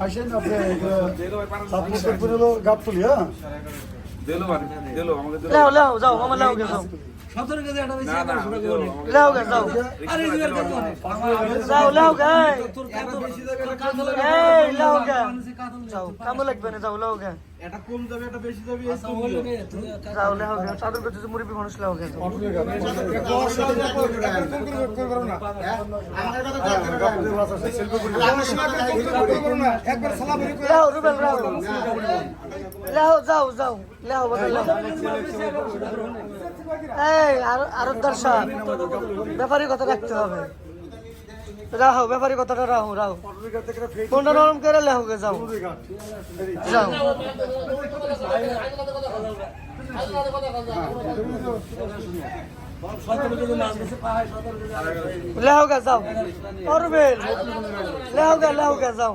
আসেন আপনি সাতপুর হলো গাবতলি হ্যাঁ দিলো বাড়ি আমাকে দিলো লাও যাও সতেরো কেজি একটা বেশি। লাও গে যাও আরে যে কত হয়? যাও লাও গে এই লাও গে। যাও কামো লাগবে না যাও লাও গে এটা কম যাবে এটা বেশি যাবে আচ্ছা, হলো নে, তুই কাতল- যাও লাও গে চাদর করতে মুরব্বী মানুষ লাও গে যাও লাও রুবেল লাও লাও যাও যাও লাও বদল লাও এই আর দর্শক। ব্যাপারী কথা রাখতে হবে। রাহো ব্যাপারী কথাটা রাহো রাহো। কোনটা নরম করে লেহো গে যাও। যাও। সতেরো কেজি মাছ গেছে, পাহাড় সতেরো কেজি আড়াইশো কেজি। লেহো গে যাও অরবেল লেহো গে যাও।